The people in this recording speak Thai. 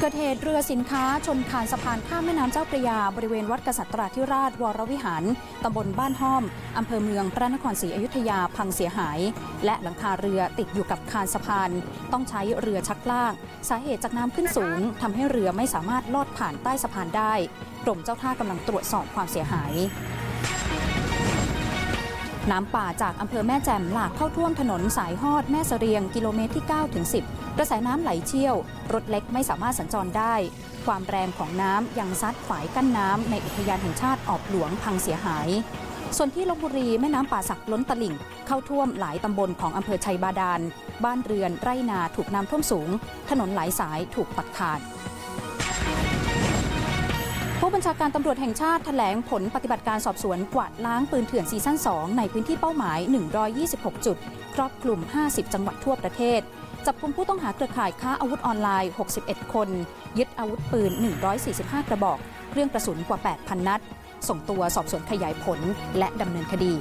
เกิดเหตุเรือสินค้าชนคานสะพานข้ามแม่น้ำเจ้าพระยา บริเวณวัดกษัตราธิราชวรวิหาร ตำบลบ้านห้อม อำเภอเมืองพระนครศรีอยุธยาพังเสียหาย และหลังคาเรือติดอยู่กับคานสะพาน ต้องใช้เรือชักลาก สาเหตุจากน้ำขึ้นสูงทำให้เรือไม่สามารถลอดผ่านใต้สะพานได้ กรมเจ้าท่ากำลังตรวจสอบความเสียหาย น้ำป่าจากอำเภอแม่แจ่มหลากเข้าท่วมถนนสายฮอดแม่เสรียงกิโลเมตรที่9ถึง10 กระแสน้ำไหลเชี่ยว รถเล็กไม่สามารถสัญจรได้ ความแรงของน้ำยังซัดฝายกั้นน้ำในอุทยานแห่งชาติออบหลวงพังเสียหาย ส่วนที่ลบบุรีแม่น้ำป่าสักล้นตลิ่ง เข้าท่วมหลายตำบลของอำเภอชัยบาดาล บ้านเรือนไร่นาถูกน้ำท่วมสูง ถนนหลายสายถูกตัดขาด ผู้บัญชาการตำรวจแห่งชาติแถลงผลปฏิบัติการสอบสวนกวาดล้างปืนเถื่อนซีซั่น 2 ในพื้นที่เป้าหมาย 126 จุด ครอบคลุม 50 จังหวัดทั่วประเทศ จับกลุ่มผู้ต้องหาเครือข่ายค้าอาวุธออนไลน์ 61 คน ยึดอาวุธปืน 145 กระบอก เครื่องกระสุนกว่า 8,000 นัด ส่งตัวสอบสวนขยายผลและดำเนินคดี